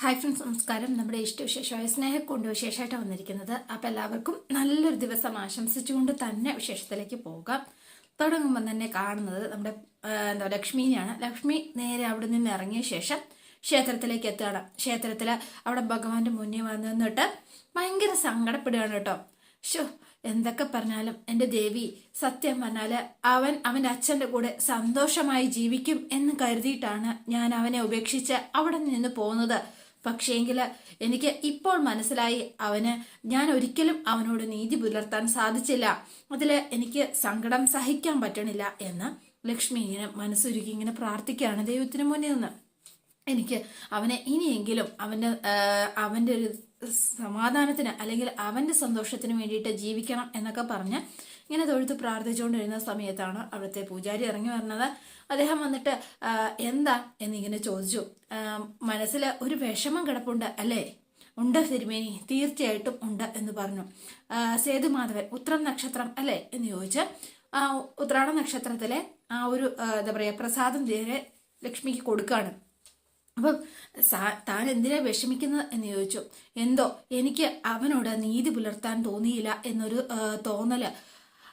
Hi friends നമസ്കാരം. നമ്മുടെ ഇഷ്ടവിശേഷമായ സ്നേഹക്കൊണ്ട് വിശേഷമായിട്ടാണ് വന്നിരിക്കുന്നത്. അപ്പം എല്ലാവർക്കും നല്ലൊരു ദിവസം ആശംസിച്ചുകൊണ്ട് തന്നെ വിശേഷത്തിലേക്ക് പോകാം. തുടങ്ങുമ്പോൾ തന്നെ കാണുന്നത് നമ്മുടെ എന്താ എന്താ ലക്ഷ്മിനെയാണ്. ലക്ഷ്മി നേരെ അവിടെ നിന്ന് ഇറങ്ങിയ ശേഷം ക്ഷേത്രത്തിലേക്ക് എത്തുകയാണ്. ക്ഷേത്രത്തിൽ അവിടെ ഭഗവാന്റെ മുന്നിൽ വന്നു നിന്നിട്ട് ഭയങ്കര സങ്കടപ്പെടുകയാണ് കേട്ടോ. ഷോ എന്തൊക്കെ പറഞ്ഞാലും എന്റെ ദേവി സത്യം പറഞ്ഞാൽ അവൻ അവന്റെ അച്ഛന്റെ കൂടെ സന്തോഷമായി ജീവിക്കും എന്ന് കരുതിയിട്ടാണ് ഞാൻ അവനെ ഉപേക്ഷിച്ച് അവിടെ നിന്ന് പോകുന്നത് പക്ഷേങ്കിൽ എനിക്ക് ഇപ്പോൾ മനസ്സിലായി അവന് ഞാൻ ഒരിക്കലും അവനോട് നീതി പുലർത്താൻ സാധിച്ചില്ല. അതിൽ എനിക്ക് സങ്കടം സഹിക്കാൻ പറ്റണില്ല എന്ന് ലക്ഷ്മി ഇങ്ങനെ മനസ്സൊരുക്കി ഇങ്ങനെ പ്രാർത്ഥിക്കുകയാണ് ദൈവത്തിന് മുന്നിൽ നിന്ന്. എനിക്ക് അവനെ ഇനിയെങ്കിലും അവന്റെ അവന്റെ ഒരു സമാധാനത്തിന് അല്ലെങ്കിൽ അവന്റെ സന്തോഷത്തിന് വേണ്ടിയിട്ട് ജീവിക്കണം എന്നൊക്കെ പറഞ്ഞ് ഇങ്ങനെ തൊഴുത്ത് പ്രാർത്ഥിച്ചുകൊണ്ടിരുന്ന സമയത്താണ് അവിടുത്തെ പൂജാരി ഇറങ്ങി വരുന്നത് അദ്ദേഹം വന്നിട്ട് എന്താ? എന്നിങ്ങനെ ചോദിച്ചു. മനസ്സിൽ ഒരു വിഷമം കിടപ്പുണ്ട് അല്ലേ? ഉണ്ട് തിരുമേനി തീർച്ചയായിട്ടും ഉണ്ട് എന്ന് പറഞ്ഞു. സേതുമാധവൻ ഉത്രം നക്ഷത്രം അല്ലേ? എന്ന് ചോദിച്ച്. ആ ഉത്രാട നക്ഷത്രത്തിലെ ആ ഒരു എന്താ പറയുക പ്രസാദം നേരെ ലക്ഷ്മിക്ക് കൊടുക്കുകയാണ് അപ്പം താൻ എന്തിനാ വിഷമിക്കുന്നത്? എന്ന് ചോദിച്ചു. എന്തോ എനിക്ക് അവനോട് നീതി പുലർത്താൻ തോന്നിയില്ല എന്നൊരു തോന്നൽ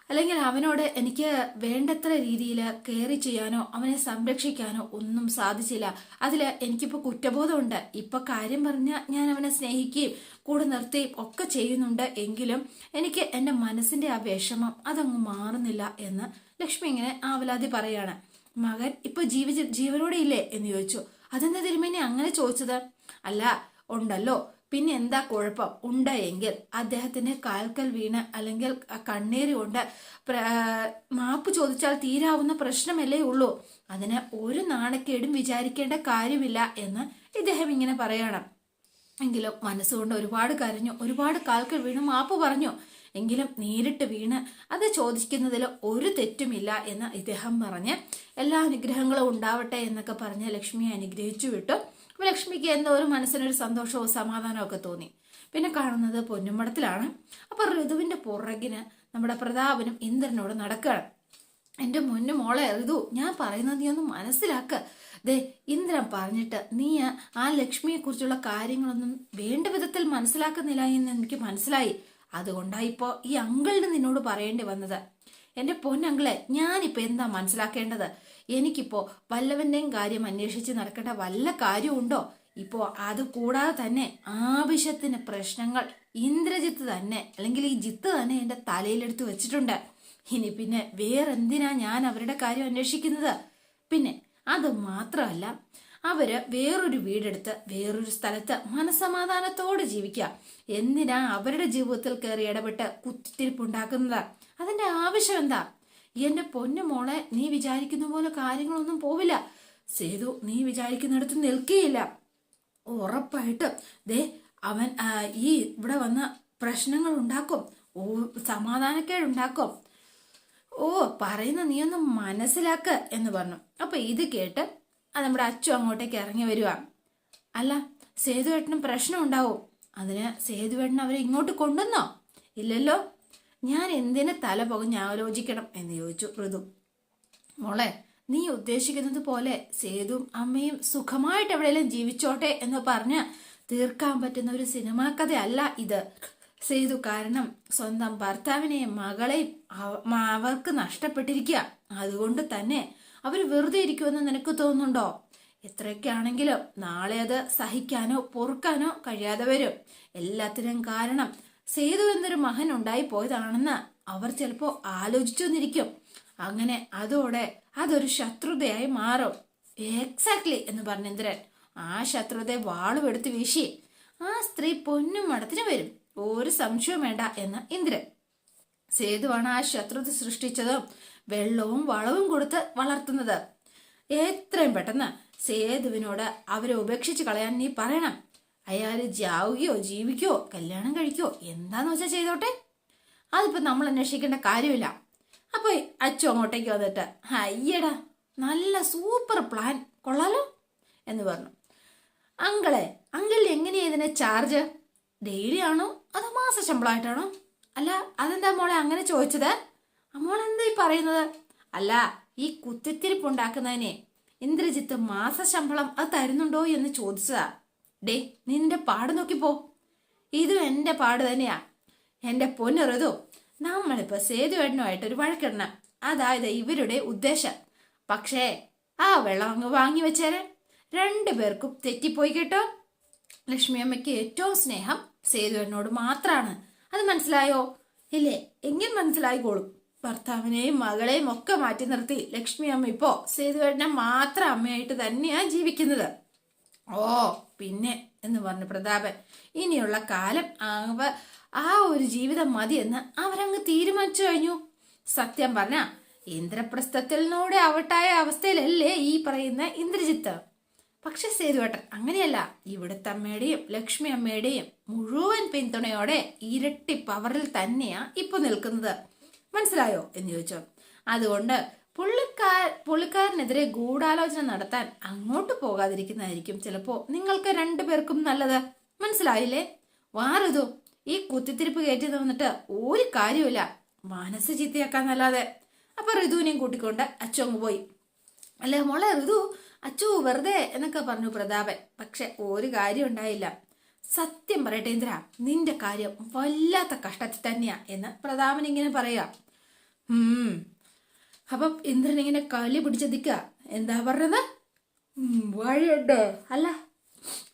അല്ലെങ്കിൽ അവനോട് എനിക്ക് വേണ്ടത്ര രീതിയിൽ കെയർ ചെയ്യാനോ അവനെ സംരക്ഷിക്കാനോ ഒന്നും സാധിച്ചില്ല. അതിൽ എനിക്കിപ്പോൾ കുറ്റബോധമുണ്ട്. ഇപ്പൊ കാര്യം പറഞ്ഞാൽ ഞാൻ അവനെ സ്നേഹിക്കുകയും കൂടെ നിർത്തുകയും ഒക്കെ ചെയ്യുന്നുണ്ട് എങ്കിലും എനിക്ക് എന്റെ മനസ്സിന്റെ ആ വിഷമം അതങ്ങ് മാറുന്നില്ല എന്ന് ലക്ഷ്മി ഇങ്ങനെ ആവലാതി പറയാണ്. മകൻ ഇപ്പൊ ജീവിച്ച് ജീവനോടെ ഇല്ലേ എന്ന് ചോദിച്ചു. അതെന്താ തിരുമേനി അങ്ങനെ ചോദിച്ചത്? അല്ല ഉണ്ടല്ലോ. പിന്നെ എന്താ കുഴപ്പം? ഉണ്ട് എങ്കിൽ അദ്ദേഹത്തിന് കാൽക്കൽ വീണ് അല്ലെങ്കിൽ കണ്ണീര് കൊണ്ട് മാപ്പ് ചോദിച്ചാൽ തീരാവുന്ന പ്രശ്നമല്ലേ ഉള്ളൂ. അതിന് ഒരു നാണക്കേടും വിചാരിക്കേണ്ട കാര്യമില്ല എന്ന് ഇദ്ദേഹം ഇങ്ങനെ പറയണം. എങ്കിലും മനസ്സുകൊണ്ട് ഒരുപാട് കരഞ്ഞു ഒരുപാട് കാൽക്കൽ വീണ് മാപ്പ് പറഞ്ഞു. എങ്കിലും നേരിട്ട് വീണ് അത് ചോദിക്കുന്നതിൽ ഒരു തെറ്റുമില്ല എന്ന് ഇദ്ദേഹം പറഞ്ഞ് എല്ലാ അനുഗ്രഹങ്ങളും ഉണ്ടാവട്ടെ എന്നൊക്കെ പറഞ്ഞ് ലക്ഷ്മിയെ അനുഗ്രഹിച്ചു വിട്ടു. അപ്പൊ ലക്ഷ്മിക്ക് എന്തോ ഒരു മനസ്സിനൊരു സന്തോഷവും സമാധാനവും ഒക്കെ തോന്നി. പിന്നെ കാണുന്നത് പൊന്നുമടത്തിലാണ് അപ്പോൾ ഋതുവിന്റെ പുറകിന് നമ്മുടെ പ്രതാപനും ഇന്ദ്രനോട് നടക്കുകയാണ്. എന്റെ മുന്നു മോളെ ഋതു ഞാൻ പറയുന്നത് നീ ഒന്ന് മനസ്സിലാക്ക. ദേ ഇന്ദ്രൻ പറഞ്ഞിട്ട് നീ ആ ലക്ഷ്മിയെക്കുറിച്ചുള്ള കാര്യങ്ങളൊന്നും വേണ്ട വിധത്തിൽ മനസ്സിലാക്കുന്നില്ല എന്ന് എനിക്ക് മനസ്സിലായി. അതുകൊണ്ടാണ് ഇപ്പോ ഈ അങ്കിളിന് നിന്നോട് പറയേണ്ടി വന്നത്. എന്റെ പൊന്നങ്കിളെ ഞാനിപ്പോ എന്താ മനസ്സിലാക്കേണ്ടത്? എനിക്കിപ്പോ വല്ലവന്റെയും കാര്യം അന്വേഷിച്ച് നടക്കേണ്ട വല്ല കാര്യമുണ്ടോ ഇപ്പോ അത് കൂടാതെ തന്നെ ആവശ്യത്തിന് പ്രശ്നങ്ങൾ ഇന്ദ്രജിത്ത് തന്നെ അല്ലെങ്കിൽ ഈ ജിത്ത് തന്നെ എന്റെ തലയിലെടുത്ത് വെച്ചിട്ടുണ്ട്. ഇനി പിന്നെ വേറെന്തിനാ ഞാൻ അവരുടെ കാര്യം അന്വേഷിക്കുന്നത്? പിന്നെ അത് മാത്രമല്ല അവർ വേറൊരു വീടെടുത്ത് വേറൊരു സ്ഥലത്ത് മനസമാധാനത്തോടെ ജീവിക്കുക. എന്തിനാ അവരുടെ ജീവിതത്തിൽ കയറി ഇടപെട്ട് കുത്തിരിപ്പുണ്ടാക്കുന്നത് അതിന്റെ ആവശ്യം എന്താ? എന്റെ പൊന്നു മോളെ നീ വിചാരിക്കുന്ന പോലെ കാര്യങ്ങളൊന്നും പോവില്ല. സേതു നീ വിചാരിക്കുന്നിടത്ത് നിൽക്കുകയില്ല ഉറപ്പായിട്ട് ദേ അവൻ ഈ ഇവിടെ വന്ന പ്രശ്നങ്ങൾ ഉണ്ടാക്കും. ഓ സമാധാനക്കേടുണ്ടാക്കും ഓ പറയുന്ന നീ ഒന്ന് മനസ്സിലാക്ക എന്ന് പറഞ്ഞു. അപ്പൊ ഇത് കേട്ട് നമ്മുടെ അച്ചു അങ്ങോട്ടേക്ക് ഇറങ്ങി വരുക അല്ല സേതുവേട്ടനും പ്രശ്നം ഉണ്ടാവും. അതിന് സേതുവേട്ടൻ അവരെ ഇങ്ങോട്ട് കൊണ്ടുവന്നോ? ഇല്ലല്ലോ? ഞാൻ എന്തിനെ തല പുകഞ്ഞ് ആലോചിക്കണം എന്ന് ചോദിച്ചു ഋതു. മോളെ നീ ഉദ്ദേശിക്കുന്നത് പോലെ സേതും അമ്മയും സുഖമായിട്ട് എവിടെയെങ്കിലും ജീവിച്ചോട്ടെ എന്ന് പറഞ്ഞ് തീർക്കാൻ പറ്റുന്ന ഒരു സിനിമാ കഥയല്ല ഇത്. സേതു കാരണം സ്വന്തം ഭർത്താവിനെയും മകളെയും അവർക്ക് നഷ്ടപ്പെട്ടിരിക്കുക. അതുകൊണ്ട് തന്നെ അവർ വെറുതെ ഇരിക്കുമെന്ന് നിനക്ക് തോന്നുന്നുണ്ടോ? എത്രയൊക്കെയാണെങ്കിലും നാളെ അത് സഹിക്കാനോ പൊറുക്കാനോ കഴിയാതെ വരും. എല്ലാത്തിനും കാരണം സേതു എന്നൊരു മകൻ ഉണ്ടായി പോയതാണെന്ന് അവർ ചിലപ്പോ ആലോചിച്ചെന്നിരിക്കും അങ്ങനെ അതോടെ അതൊരു ശത്രുതയായി മാറും. എക്സാക്ട്ലി എന്ന് പറഞ്ഞ ഇന്ദ്രൻ ആ ശത്രുതയെ വാളുമെടുത്ത് വീശി. ആ സ്ത്രീ പൊന്നും മടത്തിന് വരും. ഒരു സംശയവും വേണ്ട എന്ന് ഇന്ദ്രൻ. സേതുവാണ് ആ ശത്രുത സൃഷ്ടിച്ചതും. വെള്ളവും വളവും കൊടുത്ത് വളർത്തുന്നത്. എത്രയും പെട്ടെന്ന് സേതുവിനോട് അവരെ ഉപേക്ഷിച്ച് കളയാൻ നീ പറയണം. അയാൾ ജാവുകയോ ജീവിക്കോ കല്യാണം കഴിക്കോ എന്താന്ന് വെച്ചാൽ ചെയ്തോട്ടെ? അതിപ്പോൾ നമ്മൾ അന്വേഷിക്കേണ്ട കാര്യമില്ല. അപ്പോൾ അച്ചു അങ്ങോട്ടേക്ക് വന്നിട്ട് അയ്യടാ നല്ല സൂപ്പർ പ്ലാൻ കൊള്ളാലോ? എന്ന് പറഞ്ഞു. അങ്കളെ അങ്കിൾ എങ്ങനെയാണ് ഇതിനെ ചാർജ്? ഡെയിലി ആണോ അതോ മാസ ശമ്പളമായിട്ടാണോ അല്ല അതെന്താ മോളെ അങ്ങനെ ചോദിച്ചത്? മോൾ എന്താ ഈ പറയുന്നത്? അല്ല ഈ കുത്തിത്തിരിപ്പ് ഉണ്ടാക്കുന്നതിനെ ഇന്ദ്രജിത്ത് മാസ ശമ്പളം അത് തരുന്നുണ്ടോ എന്ന് ചോദിച്ചതാ. ഡേ നിന്റെ പാട് നോക്കിപ്പോ ഇതും എന്റെ പാട് തന്നെയാ. എന്റെ പൊന്നുറതോ നമ്മളിപ്പോ സേതുവേട്ടനുമായിട്ട് ഒരു വഴക്കിടണം. അതായത് ഇവരുടെ ഉദ്ദേശം. പക്ഷേ ആ വെള്ളം അങ്ങ് വാങ്ങി വെച്ചേരെ. രണ്ടുപേർക്കും തെറ്റിപ്പോയി കേട്ടോ. ലക്ഷ്മി അമ്മയ്ക്ക് ഏറ്റവും സ്നേഹം സേതുവേട്ടനോട് മാത്രാണ്. അത് മനസ്സിലായോ? ഇല്ലേ? മനസ്സിലായി മനസ്സിലായിക്കോളും ഭർത്താവിനെയും മകളെയും ഒക്കെ മാറ്റി നിർത്തി ലക്ഷ്മി അമ്മ ഇപ്പോ സേതുവേട്ടനെ മാത്രം അമ്മയായിട്ട് തന്നെയാ ജീവിക്കുന്നത്. ഓ പിന്നെ എന്ന് പറഞ്ഞു പ്രതാപൻ. ഇനിയുള്ള കാലം അവ ആ ഒരു ജീവിതം മതിയെന്ന് അവരങ്ങ് തീരുമാനിച്ചു കഴിഞ്ഞു. സത്യം പറഞ്ഞ ഇന്ദ്രപ്രസ്ഥത്തിനോട് അവട്ടായ അവസ്ഥയിലല്ലേ ഈ പറയുന്ന ഇന്ദ്രജിത്ത്. പക്ഷെ സേതുവേട്ടൻ അങ്ങനെയല്ല. ഇവിടുത്തെ അമ്മയുടെയും ലക്ഷ്മി അമ്മയുടെയും മുഴുവൻ പിന്തുണയോടെ ഇരട്ടി പവറിൽ തന്നെയാ ഇപ്പൊ നിൽക്കുന്നത്. മനസ്സിലായോ എന്ന് ചോദിച്ചോ. അതുകൊണ്ട് പുള്ളിക്കാർ പുള്ളിക്കാരനെതിരെ ഗൂഢാലോചന നടത്താൻ അങ്ങോട്ട് പോകാതിരിക്കുന്നതായിരിക്കും ചിലപ്പോ നിങ്ങൾക്ക് രണ്ടുപേർക്കും നല്ലത്. മനസ്സിലായില്ലേ? വാറുതു? ഈ കുത്തിത്തിരിപ്പ് കയറ്റി തന്നിട്ട് ഒരു കാര്യമില്ല മനസ്സ് ചീത്തയാക്കാന്നല്ലാതെ. അപ്പൊ ഋതുവിനെയും കൂട്ടിക്കൊണ്ട് അച്ചു അങ്ങ് പോയി. അല്ലേ മോളെ ഋതു? അച്ചു വെറുതെ എന്നൊക്കെ പറഞ്ഞു പ്രതാപൻ. പക്ഷെ ഒരു കാര്യം ഉണ്ടായില്ല. സത്യം പറയട്ടെ ഇന്ദ്ര നിന്റെ കാര്യം വല്ലാത്ത കഷ്ടത്തിൽ തന്നെയാ എന്ന് പ്രതാപൻ ഇങ്ങനെ പറയാ. അപ്പം ഇന്ദ്രൻ ഇങ്ങനെ കലി പിടിച്ച് നിൽക്കുക. എന്താ പറഞ്ഞത്? വഴിയുണ്ട്. അല്ല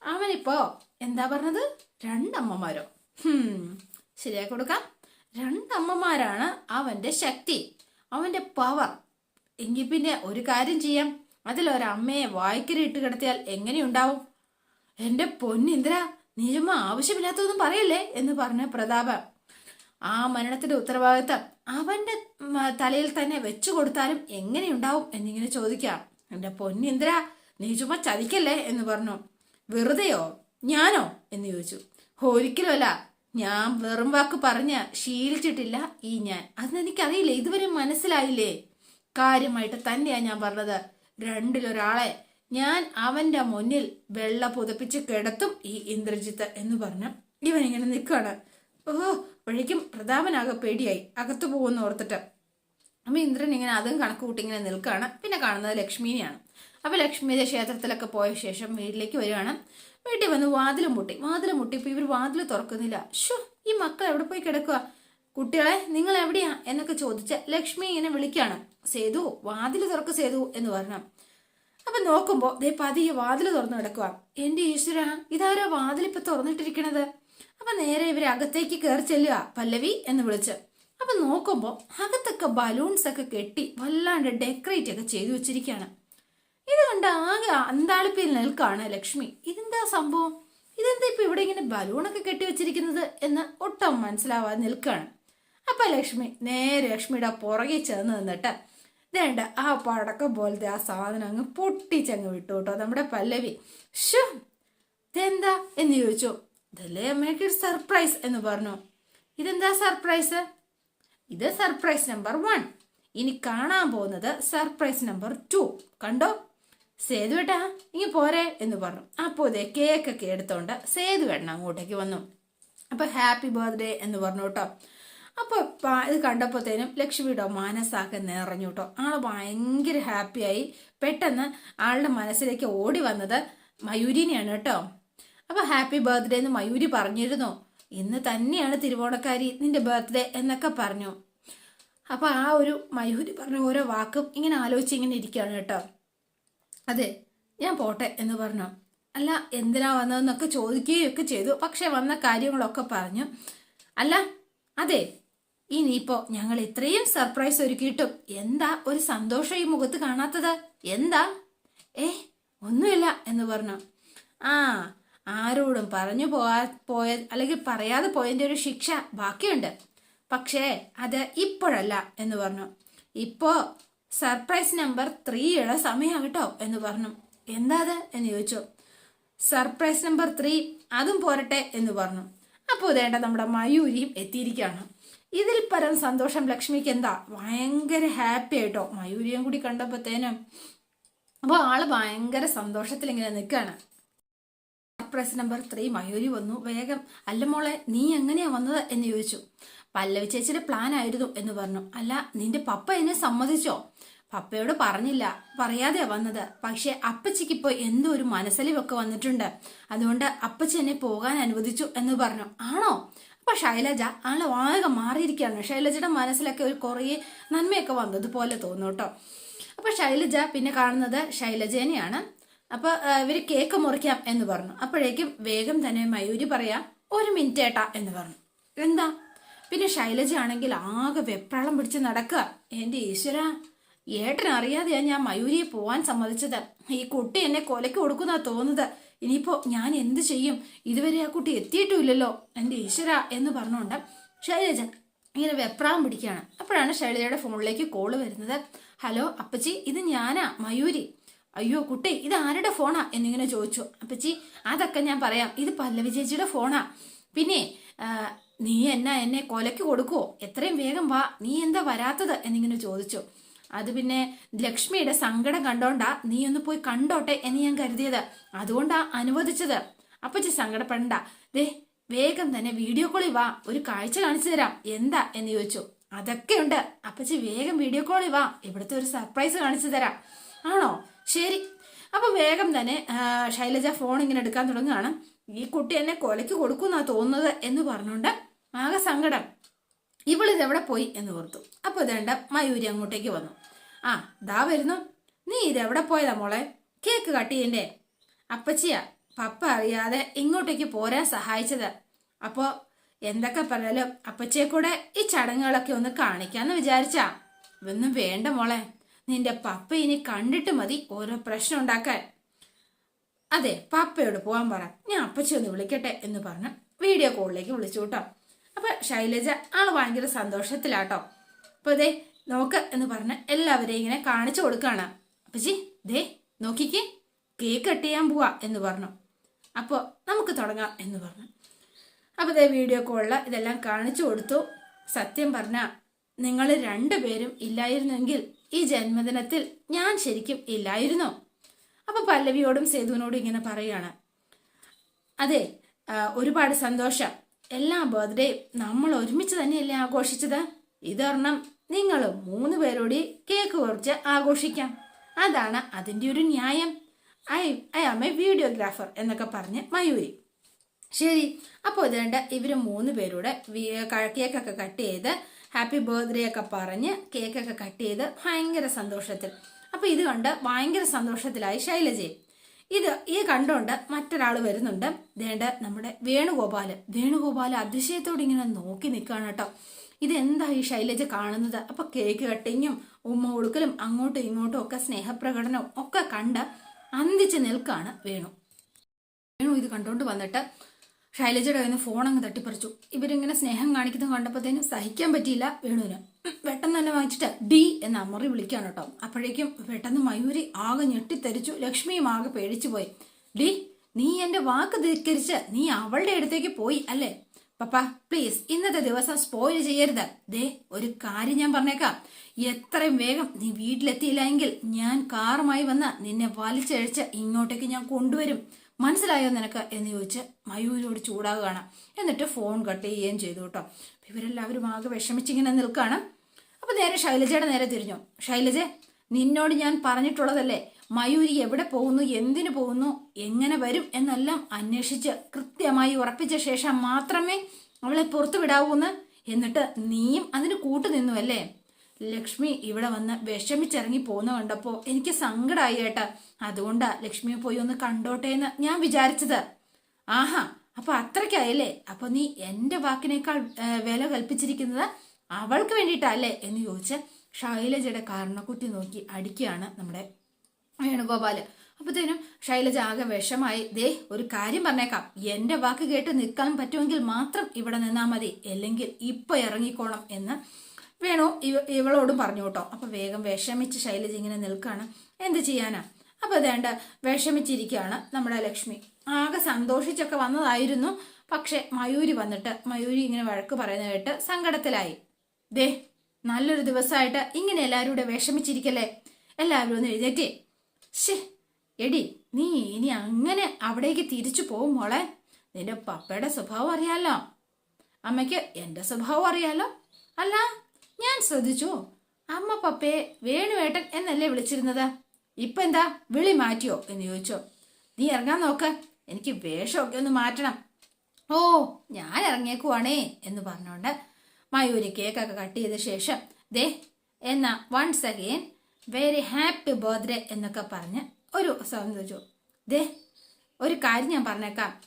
അവനിപ്പോ എന്താ പറഞ്ഞത്? രണ്ടമ്മമാരോ. ശരിയാക്കി കൊടുക്കാം. രണ്ടമ്മമാരാണ് അവന്റെ ശക്തി അവന്റെ പവർ. എങ്കിൽ പിന്നെ ഒരു കാര്യം ചെയ്യാം. അതിലൊരമ്മയെ വായിക്കര ഇട്ട് കിടത്തിയാൽ എങ്ങനെയുണ്ടാവും? എന്റെ പൊന്നിന്ദ്ര നീജമ്മ ആവശ്യമില്ലാത്തതൊന്നും പറയല്ലേ എന്ന് പറഞ്ഞ പ്രതാപ. ആ മരണത്തിന്റെ ഉത്തരവാദിത്തം അവന്റെ തലയിൽ തന്നെ വെച്ചു കൊടുത്താലും എങ്ങനെയുണ്ടാവും എന്നിങ്ങനെ ചോദിക്കാം. എന്റെ പൊന്നിന്ദ്ര നീ ചുമ്മാ ചതിക്കല്ലേ? എന്ന് പറഞ്ഞു. വെറുതെയോ? ഞാനോ? എന്ന് ചോദിച്ചു. ഒരിക്കലുമല്ല. ഞാൻ വെറും വാക്ക് പറഞ്ഞ ശീലിച്ചിട്ടില്ല ഈ ഞാൻ. അതെനിക്കറിയില്ല ഇതുവരെ മനസ്സിലായില്ലേ? കാര്യമായിട്ട് തന്നെയാ ഞാൻ പറഞ്ഞത്. രണ്ടിലൊരാളെ ഞാൻ അവന്റെ മുന്നിൽ വെള്ള പുതപ്പിച്ച് കിടത്തും ഈ ഇന്ദ്രജിത്ത് എന്ന് പറഞ്ഞു ഇവൻ ഇങ്ങനെ നിൽക്കുകയാണ്. ഓഹോ അപ്പോഴേക്കും പ്രതാപനാകെ പേടിയായി. അകത്തു പോകുമെന്ന് ഓർത്തിട്ട്. അപ്പൊ ഇന്ദ്രൻ ഇങ്ങനെ അതും കണക്ക് കൂട്ടി ഇങ്ങനെ നിൽക്കുകയാണ്. പിന്നെ കാണുന്നത് ലക്ഷ്മിനെയാണ്. അപ്പൊ ലക്ഷ്മിയുടെ ക്ഷേത്രത്തിലൊക്കെ പോയ ശേഷം വീട്ടിലേക്ക് വരികയാണ്. വീട്ടിൽ വന്ന് വാതിലും മുട്ടി. വാതിലും മുട്ടി. മുട്ടിയപ്പോ ഇവർ വാതിൽ തുറക്കുന്നില്ല. ഷോ ഈ മക്കൾ എവിടെ പോയി കിടക്കുക കുട്ടികളെ നിങ്ങൾ എവിടെയാ? എന്നൊക്കെ ചോദിച്ച ലക്ഷ്മി ഇങ്ങനെ വിളിക്കുകയാണ് സേതു വാതിൽ തുറക്ക് സേതു എന്ന് പറഞ്ഞു. അപ്പൊ നോക്കുമ്പോ ദേ പതിയെ വാതിൽ തുറന്നു കിടക്കുക എന്റെ ഈശ്വര ഇതാരോ വാതിൽ ഇപ്പൊ തുറന്നിട്ടിരിക്കണത്? അപ്പൊ നേരെ ഇവരെ അകത്തേക്ക് കയറി ചെല്ലുക പല്ലവി എന്ന് വിളിച്ച്. അപ്പൊ നോക്കുമ്പോ അകത്തൊക്കെ ബലൂൺസ് ഒക്കെ കെട്ടി വല്ലാണ്ട് ഡെക്കറേറ്റ് ഒക്കെ ചെയ്തു വെച്ചിരിക്കുകയാണ്. ഇത് കണ്ട് ആകെ അന്താളിപ്പിൽ നിൽക്കാണ് ലക്ഷ്മി. ഇതെന്താ സംഭവം? ഇതെന്താ ഇപ്പൊ ഇവിടെ ഇങ്ങനെ ബലൂണൊക്കെ കെട്ടി വെച്ചിരിക്കുന്നത് എന്ന് ഒട്ടും മനസ്സിലാവാതെ നിൽക്കുകയാണ്. അപ്പൊ ലക്ഷ്മി നേരെ ലക്ഷ്മിയുടെ പുറകെ ചെന്ന് നിന്നിട്ട് വേണ്ട ആ പടക്കം പോലത്തെ ആ സാധനം അങ്ങ് പൊട്ടിച്ചങ്ങ് വിട്ടു കേട്ടോ നമ്മുടെ പല്ലവി. ഷു ഇതെന്താ എന്ന് ചോദിച്ചു. ഇതല്ലേ അമ്മയ്ക്ക് ഒരു സർപ്രൈസ് എന്ന് പറഞ്ഞു. ഇതെന്താ സർപ്രൈസ് ഇത് സർപ്രൈസ് നമ്പർ വൺ ഇനി കാണാൻ പോകുന്നത് സർപ്രൈസ് നമ്പർ ടു കണ്ടോ? സേതുവേട്ടാ ഇനി പോരെ എന്ന് പറഞ്ഞു. അപ്പോൾ ഇതേ കേക്കൊക്കെ എടുത്തോണ്ട് സേതുവേട്ടൻ അങ്ങോട്ടേക്ക് വന്നു. അപ്പൊ ഹാപ്പി ബർത്ത്ഡേ എന്ന് പറഞ്ഞു കേട്ടോ. അപ്പൊ ഇത് കണ്ടപ്പോഴത്തേനും ലക്ഷ്മിയുടെ മനസ്സാക്കി നിറഞ്ഞു കേട്ടോ. ആൾ ഭയങ്കര ഹാപ്പിയായി പെട്ടെന്ന് ആളുടെ മനസ്സിലേക്ക് ഓടി വന്നത് മയൂരിനെയാണ് കേട്ടോ. അപ്പൊ ഹാപ്പി ബർത്ത്ഡേ എന്ന് മയൂരി പറഞ്ഞിരുന്നു. ഇന്ന് തന്നെയാണ് തിരുവോണക്കാരി നിന്റെ ബർത്ത്ഡേ എന്നൊക്കെ പറഞ്ഞു. അപ്പൊ ആ ഒരു മയൂരി പറഞ്ഞ ഓരോ വാക്കും ഇങ്ങനെ ആലോചിച്ച് ഇങ്ങനെ ഇരിക്കുകയാണ് കേട്ടോ. അതെ ഞാൻ പോട്ടെ എന്ന് പറഞ്ഞു. അല്ല എന്തിനാ വന്നതെന്നൊക്കെ ചോദിക്കുകയും ഒക്കെ ചെയ്തു. പക്ഷെ വന്ന കാര്യങ്ങളൊക്കെ പറഞ്ഞു. അല്ല അതെ ഇനിയിപ്പോ ഞങ്ങൾ ഇത്രയും സർപ്രൈസ് ഒരുക്കിയിട്ടും എന്താ ഒരു സന്തോഷം ഈ മുഖത്ത് കാണാത്തത്? എന്താ? ഏ ഒന്നുമില്ല എന്ന് പറഞ്ഞു. ആ ആരോടും പറഞ്ഞു പോവാ പോയ അല്ലെങ്കിൽ പറയാതെ പോയതിന്റെ ഒരു ശിക്ഷ ബാക്കിയുണ്ട്. പക്ഷേ അത് ഇപ്പോഴല്ല എന്ന് പറഞ്ഞു. ഇപ്പോ സർപ്രൈസ് നമ്പർ ത്രീയുടെ സമയം കേട്ടോ എന്ന് പറഞ്ഞു. എന്താ എന്ന് ചോദിച്ചു. സർപ്രൈസ് നമ്പർ ത്രീ അതും പോരട്ടെ എന്ന് പറഞ്ഞു. അപ്പോൾ ഇതേണ്ട നമ്മുടെ മയൂരിയും എത്തിയിരിക്കുകയാണ്. ഇതിൽ പരം സന്തോഷം ലക്ഷ്മിക്ക് എന്താ? ഭയങ്കര ഹാപ്പി ആയിട്ടോ? മയൂരിയും കൂടി കണ്ടപ്പോഴത്തേനും അപ്പോൾ ആൾ ഭയങ്കര സന്തോഷത്തിൽ ഇങ്ങനെ നിൽക്കുകയാണ്. സർപ്രൈസ് നമ്പർ ത്രീ മയൂരി വന്നു. വേഗം അല്ല മോളെ നീ എങ്ങനെയാ വന്നത്? എന്ന് ചോദിച്ചു. പല്ലവി ചേച്ചിയുടെ പ്ലാൻ ആയിരുന്നു എന്ന് പറഞ്ഞു. അല്ല നിന്റെ പപ്പ എന്നെ സമ്മതിച്ചോ? പപ്പയോട് പറഞ്ഞില്ല. പറയാതെയാ വന്നത്. പക്ഷെ അപ്പച്ചിക്ക് ഇപ്പൊ എന്തോ ഒരു മനസ്സലിവൊക്കെ വന്നിട്ടുണ്ട്. അതുകൊണ്ട് അപ്പച്ചി എന്നെ പോകാൻ അനുവദിച്ചു എന്ന് പറഞ്ഞു. ആണോ? അപ്പൊ ശൈലജ ആളെ ആകെ മാറിയിരിക്കുകയാണ്. ശൈലജയുടെ മനസ്സിലൊക്കെ ഒരു കുറേ നന്മയൊക്കെ വന്നതുപോലെ തോന്നു കേട്ടോ അപ്പൊ ശൈലജ പിന്നെ കാണുന്നത് ശൈലജേനെയാണ്. അപ്പൊ ആ, ഇവർ കേക്ക് മുറിക്കാം എന്ന് പറഞ്ഞു. അപ്പോഴേക്കും വേഗം തന്നെ മയൂരി പറയാ ഒരു മിനിറ്റ് ഏട്ടാ എന്ന് പറഞ്ഞു. എന്താ? പിന്നെ ശൈലജ ആണെങ്കിൽ ആകെ വെപ്രാളം പിടിച്ച് നടക്കുക. എന്റെ ഈശ്വര ഏട്ടൻ അറിയാതെയാ ഞാൻ മയൂരിയെ പോവാൻ സമ്മതിച്ചത്. ഈ കുട്ടി എന്നെ കൊലക്ക് കൊടുക്കുന്ന തോന്നുന്നത്. ഇനിയിപ്പോ ഞാൻ എന്ത് ചെയ്യും? ഇതുവരെ ആ കുട്ടി എത്തിയിട്ടുമില്ലല്ലോ. എന്റെ ഈശ്വര എന്ന് പറഞ്ഞുകൊണ്ട് ശൈലജ ഇങ്ങനെ വെപ്രാളം പിടിക്കുകയാണ്. അപ്പോഴാണ് ശൈലജയുടെ ഫോണിലേക്ക് കോൾ വരുന്നത്. ഹലോ അപ്പച്ചി ഇത് ഞാനാ മയൂരി. അയ്യോ കുട്ടി ഇത് ആരുടെ ഫോണാ? എന്നിങ്ങനെ ചോദിച്ചു. അപ്പച്ചി അതൊക്കെ ഞാൻ പറയാം. ഇത് പല്ലവി ചേച്ചിയുടെ ഫോണാ. പിന്നെ നീ എന്നാ എന്നെ കൊലക്ക് കൊടുക്കുവോ? എത്രയും വേഗം വാ. നീ എന്താ വരാത്തത്? എന്നിങ്ങനെ ചോദിച്ചു. അത് പിന്നെ ലക്ഷ്മിയുടെ സങ്കടം കണ്ടോണ്ടാ നീ ഒന്ന് പോയി കണ്ടോട്ടെ എന്ന് ഞാൻ കരുതിയത്. അതുകൊണ്ടാ അനുവദിച്ചത്. അപ്പച്ചി സങ്കടപ്പെടണ്ട. ദേ വേഗം തന്നെ വീഡിയോ കോളിൽ വാ. ഒരു കാഴ്ച കാണിച്ചു തരാം. എന്താ? എന്ന് ചോദിച്ചു. അതൊക്കെയുണ്ട്. അപ്പച്ചി വേഗം വീഡിയോ കോളിൽ വാ. ഇവിടുത്തെ ഒരു സർപ്രൈസ് കാണിച്ചു തരാം. ആണോ? ശരി. അപ്പൊ വേഗം തന്നെ ശൈലജ ഫോൺ ഇങ്ങനെ എടുക്കാൻ തുടങ്ങുകയാണ്. ഈ കുട്ടി എന്നെ കൊലയ്ക്ക് കൊടുക്കുന്നാ തോന്നുന്നത് എന്ന് പറഞ്ഞുകൊണ്ട് ആകെ സങ്കടം. ഇവളിത് എവിടെ പോയി എന്ന് ഓർത്തു. അപ്പൊ ഇതേണ്ട മയൂരി അങ്ങോട്ടേക്ക് വന്നു. ആ ദാ വരുന്നു. നീ ഇത് എവിടെ പോയതാ മോളെ? കേക്ക് കട്ട് ചെയ്യണ്ടേ? അപ്പച്ചിയാ പപ്പ അറിയാതെ ഇങ്ങോട്ടേക്ക് പോരാൻ സഹായിച്ചത്. അപ്പോ എന്തൊക്കെ പറഞ്ഞാലും അപ്പച്ചിയെ കൂടെ ഈ ചടങ്ങുകളൊക്കെ ഒന്ന് കാണിക്കാന്ന് വിചാരിച്ചാ. ഇതൊന്നും വേണ്ട മോളെ. നിന്റെ പപ്പ ഇനി കണ്ടിട്ട് മതി ഓരോ പ്രശ്നം ഉണ്ടാക്കാൻ. അതെ പപ്പയോട് പോകാൻ പറ. ഞാൻ അപ്പച്ചി ഒന്ന് വിളിക്കട്ടെ എന്ന് പറഞ്ഞ്. വീഡിയോ കോളിലേക്ക് വിളിച്ചു കേട്ടോ. അപ്പൊ ശൈലജ ആൾ ഭയങ്കര സന്തോഷത്തിലാട്ടോ. അപ്പൊ ദേ നോക്ക് എന്ന് പറഞ്ഞ് എല്ലാവരെയും ഇങ്ങനെ കാണിച്ചു കൊടുക്കാണ്. അപ്പച്ചി ദേ നോക്കിക്ക് കേക്ക് കട്ട് ചെയ്യാൻ പോവാ എന്ന് പറഞ്ഞു. അപ്പോൾ നമുക്ക് തുടങ്ങാം എന്ന് പറഞ്ഞു. അപ്പോൾ ദേ വീഡിയോ കോളിൽ ഇതെല്ലാം കാണിച്ചു കൊടുത്തു. സത്യം പറഞ്ഞ നിങ്ങൾ രണ്ടുപേരും ഇല്ലായിരുന്നെങ്കിൽ ഈ ജന്മദിനത്തിൽ ഞാൻ ശരിക്കും ഇല്ലായിരുന്നു. അപ്പൊ പല്ലവിയോടും സേതുവിനോടും ഇങ്ങനെ പറയാണ് അതെ ഒരുപാട് സന്തോഷം. എല്ലാ ബർത്ത്ഡേ നമ്മൾ ഒരുമിച്ച് തന്നെയല്ലേ ആഘോഷിച്ചത്? ഇതൊരെണ്ണം നിങ്ങൾ മൂന്ന് പേരോടി കേക്ക് കുറച്ച് ആഘോഷിക്കാം. അതാണ് അതിന്റെ ഒരു ന്യായം. I I am a videographer എന്നൊക്കെ പറഞ്ഞ് മയൂരി. ശരി അപ്പോൾ ഇതേണ്ട ഇവർ മൂന്ന് പേരുടെ കേക്കൊക്കെ കട്ട് ചെയ്ത് ഹാപ്പി ബർത്ത്ഡേ ഒക്കെ പറഞ്ഞ് കേക്കൊക്കെ കട്ട് ചെയ്ത് ഭയങ്കര സന്തോഷത്തിൽ. അപ്പോൾ ഇത് കണ്ട് ഭയങ്കര സന്തോഷത്തിലായി ശൈലജയും. ഇത് ഈ കണ്ടുകൊണ്ട് മറ്റൊരാൾ വരുന്നുണ്ട്. ദേണ്ട നമ്മുടെ വേണുഗോപാൽ. വേണുഗോപാൽ അതിശയത്തോടെ ഇങ്ങനെ നോക്കി നിൽക്കുകയാണ് കേട്ടോ. ഇതെന്താ ഈ ശൈലജ കാണുന്നത്? അപ്പൊ കേക്ക് കട്ടിങ്ങും ഉമ്മ കൊടുക്കലും അങ്ങോട്ടും ഇങ്ങോട്ടും ഒക്കെ സ്നേഹപ്രകടനം ഒക്കെ കണ്ട് അന്തിച്ച് നിൽക്കാണ് വേണു. വേണു ഇത് കണ്ടുകൊണ്ട് വന്നിട്ട് ശൈലജയുടെ കയ്യിൽ നിന്ന് ഫോൺ അങ്ങ് തട്ടിപ്പറിച്ചു. ഇവരിങ്ങനെ സ്നേഹം കാണിക്കുന്നത് കണ്ടപ്പോഴത്തേനും സഹിക്കാൻ പറ്റിയില്ല വേണുവിന്. പെട്ടെന്ന് തന്നെ വാങ്ങിച്ചിട്ട് ഡി എന്ന് അമ്മറി വിളിക്കാണ് കേട്ടോ. അപ്പോഴേക്കും പെട്ടെന്ന് മയൂരി ആകെ ഞെട്ടിത്തെരിച്ചു ലക്ഷ്മിയും ആകെ പേടിച്ചു പോയി. ഡി നീ എന്റെ വാക്ക് ധിക്കരിച്ച് നീ അവളുടെ അടുത്തേക്ക് പോയി അല്ലേ? പപ്പ പ്ലീസ് ഇന്നത്തെ ദിവസം സ്പോയിൽ ചെയ്യരുത്. ദേ ഒരു കാര്യം ഞാൻ പറഞ്ഞേക്കാം. എത്രയും വേഗം നീ വീട്ടിലെത്തിയില്ല എങ്കിൽ ഞാൻ കാറുമായി വന്ന് നിന്നെ വലിച്ചഴിച്ച് ഇങ്ങോട്ടേക്ക് ഞാൻ കൊണ്ടുവരും. മനസ്സിലായോ നിനക്ക്? എന്ന് ചോദിച്ച് മയൂരോട് ചൂടാകുകയാണ്. എന്നിട്ട് ഫോൺ കട്ട് ചെയ്യുകയും ചെയ്തു കേട്ടോ. ഇവരെല്ലാവരും ആകെ വിഷമിച്ചിങ്ങനെ നിൽക്കുകയാണ്. അപ്പൊ നേരെ ശൈലജയുടെ നേരെ തിരിഞ്ഞു. ശൈലജ നിന്നോട് ഞാൻ പറഞ്ഞിട്ടുള്ളതല്ലേ? മയൂരി എവിടെ പോകുന്നു? എന്തിനു പോകുന്നു? എങ്ങനെ വരും? എന്നെല്ലാം അന്വേഷിച്ച് കൃത്യമായി ഉറപ്പിച്ച ശേഷം മാത്രമേ അവളെ പുറത്തു വിടാവൂന്ന് എന്നിട്ട് നീയും അതിന് കൂട്ടു നിന്നു അല്ലേ ലക്ഷ്മി ഇവിടെ വന്ന് വിഷമിച്ചിറങ്ങി പോന്നു കണ്ടപ്പോ എനിക്ക് സങ്കടമായി ഏട്ടാ. അതുകൊണ്ടാ ലക്ഷ്മിയെ പോയി ഒന്ന് കണ്ടോട്ടെ എന്ന് ഞാൻ വിചാരിച്ചത്. ആഹാ അപ്പൊ അത്രയ്ക്കായല്ലേ? അപ്പൊ നീ എന്റെ വാക്കിനേക്കാൾ വില കൽപ്പിച്ചിരിക്കുന്നത് അവൾക്ക് വേണ്ടിയിട്ടല്ലേ എന്ന് ചോദിച്ച് ഷൈലജയുടെ കാരണക്കുട്ടി നോക്കി അടിക്കുകയാണ് നമ്മുടെ വേണുഗോപാൽ. അപ്പത്തേനും ശൈലജ ആകെ വിഷമായി ദേ ഒരു കാര്യം പറഞ്ഞേക്കാം. എന്റെ വാക്ക് കേട്ട് നിൽക്കാൻ പറ്റുമെങ്കിൽ മാത്രം ഇവിടെ നിന്നാ മതി. അല്ലെങ്കിൽ ഇപ്പൊ ഇറങ്ങിക്കോണം എന്ന് വേണു? ഇവ- ഇവളോടും പറഞ്ഞു കേട്ടോ. അപ്പൊ വേഗം വിഷമിച്ച് ശൈലജ ഇങ്ങനെ നിൽക്കാണ്. എന്ത് ചെയ്യാനാ? അപ്പൊ അതേണ്ട വിഷമിച്ചിരിക്കുകയാണ് നമ്മുടെ ലക്ഷ്മി. ആകെ സന്തോഷിച്ചൊക്കെ വന്നതായിരുന്നു. പക്ഷെ മയൂരി വന്നിട്ട് മയൂരി ഇങ്ങനെ വഴക്ക് പറയുന്ന കേട്ട് സങ്കടത്തിലായി. ദേ നല്ലൊരു ദിവസമായിട്ട് ഇങ്ങനെ എല്ലാവരും കൂടെ വിഷമിച്ചിരിക്കല്ലേ? എല്ലാവരും ഒന്ന് എഴുതേറ്റേ ഷെ എടി നീ ഇനി അങ്ങനെ അവിടേക്ക് തിരിച്ചു പോവും മോളെ. നിന്റെ പപ്പയുടെ സ്വഭാവം അറിയാലോ. അമ്മയ്ക്ക് എന്റെ സ്വഭാവം അറിയാലോ. അല്ല ഞാൻ ശ്രദ്ധിച്ചു. അമ്മ പപ്പയെ വേണുവേട്ടൻ എന്നല്ലേ വിളിച്ചിരുന്നത്? ഇപ്പൊ എന്താ? വിളി മാറ്റിയോ എന്ന് ചോദിച്ചോ. നീ ഇറങ്ങാൻ നോക്ക്. എനിക്ക് വേഷമൊക്കെ ഒന്ന് മാറ്റണം. ഓ ഞാൻ ഇറങ്ങിയേക്കുവാണേ എന്ന് പറഞ്ഞുകൊണ്ട് മയൂരി കേക്കൊക്കെ കട്ട് ചെയ്ത ശേഷം ദേ എന്നാ once again very happy birthday എന്നൊക്കെ പറഞ്ഞ് ഒരു സന്തോഷിച്ചു ദേ ഒരു കാര്യം ഞാൻ പറഞ്ഞേക്കാം.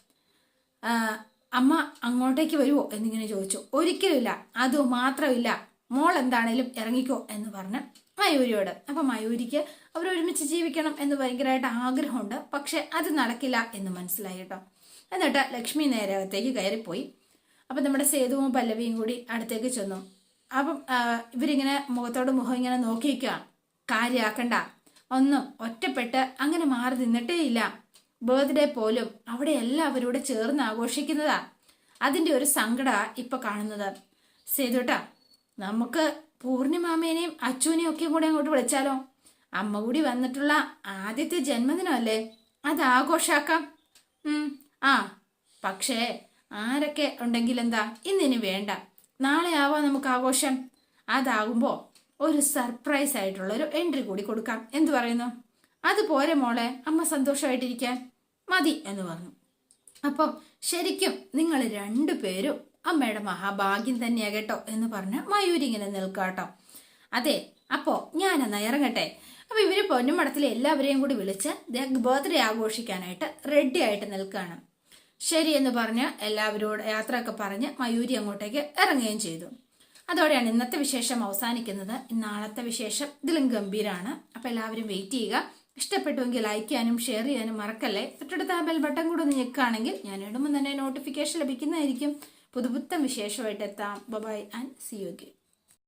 അമ്മ അങ്ങോട്ടേക്ക് വരുമോ എന്നിങ്ങനെ ചോദിച്ചു. ഒരിക്കലുമില്ല. അതു മാത്രമില്ല മോൾ എന്താണേലും ഇറങ്ങിക്കോ എന്ന് പറഞ്ഞ് മയൂരിയോട്. അപ്പൊ മയൂരിക്ക് അവർ ഒരുമിച്ച് ജീവിക്കണം എന്ന് ഭയങ്കരമായിട്ട് ആഗ്രഹമുണ്ട്. പക്ഷെ അത് നടക്കില്ല എന്ന് മനസ്സിലായി കേട്ടോ. എന്നിട്ട് ലക്ഷ്മി നേരെ അകത്തേക്ക് കയറിപ്പോയി. അപ്പം നമ്മുടെ സേതുവും പല്ലവിയും കൂടി അടുത്തേക്ക് ചെന്നു. അപ്പം ഇവരിങ്ങനെ മുഖത്തോട് മുഖം ഇങ്ങനെ നോക്കി നിൽക്കുക കാര്യാക്കണ്ട. ഒന്നും ഒറ്റപ്പെട്ട് അങ്ങനെ മാറി നിന്നിട്ടേ ഇല്ല ബർത്ത്ഡേ പോലും അവിടെ എല്ലാവരും ചേർന്ന് ആഘോഷിക്കുന്നതാ. അതിന്റെ ഒരു സങ്കട ഇപ്പൊ കാണുന്നത്. സേതുട്ടാ നമുക്ക് പൂർണിമാമേനെയും അച്ചുവിനെയും ഒക്കെ കൂടെ അങ്ങോട്ട് വിളിച്ചാലോ? അമ്മ കൂടി വന്നിട്ടുള്ള ആദ്യത്തെ ജന്മദിനമല്ലേ? അത് ആഘോഷാക്കാം. ആ പക്ഷേ ആരൊക്കെ ഉണ്ടെങ്കിൽ എന്താ? ഇന്നിനി വേണ്ട. നാളെ ആവാം നമുക്ക് ആഘോഷം. അതാകുമ്പോ ഒരു സർപ്രൈസ് ആയിട്ടുള്ള ഒരു എൻട്രി കൂടി കൊടുക്കാം. എന്തു പറയുന്നു? അത് പോരെ മോളെ അമ്മ സന്തോഷമായിട്ടിരിക്കാൻ. മതി എന്ന് പറഞ്ഞു. അപ്പം ശരിക്കും നിങ്ങൾ രണ്ടുപേരും അമ്മയുടെ മഹാഭാഗ്യം തന്നെയാ കേട്ടോ എന്ന് പറഞ്ഞ് മയൂരി ഇങ്ങനെ നിൽക്കാട്ടോ. അതെ അപ്പോ ഞാനെന്നാ ഇറങ്ങട്ടെ. അപ്പൊ ഇവർ പൊന്നുമടത്തിലെ എല്ലാവരെയും കൂടി വിളിച്ച് ബർത്ത്ഡേ ആഘോഷിക്കാനായിട്ട് റെഡി ആയിട്ട് നിൽക്കുകയാണ് ശരി എന്ന് പറഞ്ഞ് എല്ലാവരോട് യാത്രയൊക്കെ പറഞ്ഞ് മയൂരി അങ്ങോട്ടേക്ക് ഇറങ്ങുകയും ചെയ്തു. അതോടെയാണ് ഇന്നത്തെ വിശേഷം അവസാനിക്കുന്നത്. നാളത്തെ വിശേഷം ഇതിലും ഗംഭീരാണ്. അപ്പൊ എല്ലാവരും വെയിറ്റ് ചെയ്യുക. ഇഷ്ടപ്പെട്ടുവെങ്കിൽ ലൈക്ക് ചെയ്യാനും ഷെയർ ചെയ്യാനും മറക്കല്ലേ. തൊട്ടടുത്ത ആ ബെൽ ബട്ടൺ കൂടെ ഒന്ന് ഞെക്കുകയാണെങ്കിൽ ഞാൻ ഇടുമ്പോൾ തന്നെ നോട്ടിഫിക്കേഷൻ ലഭിക്കുന്നതായിരിക്കും. പുതുപുത്തൻ വിശേഷമായിട്ട് എത്താം. By and C U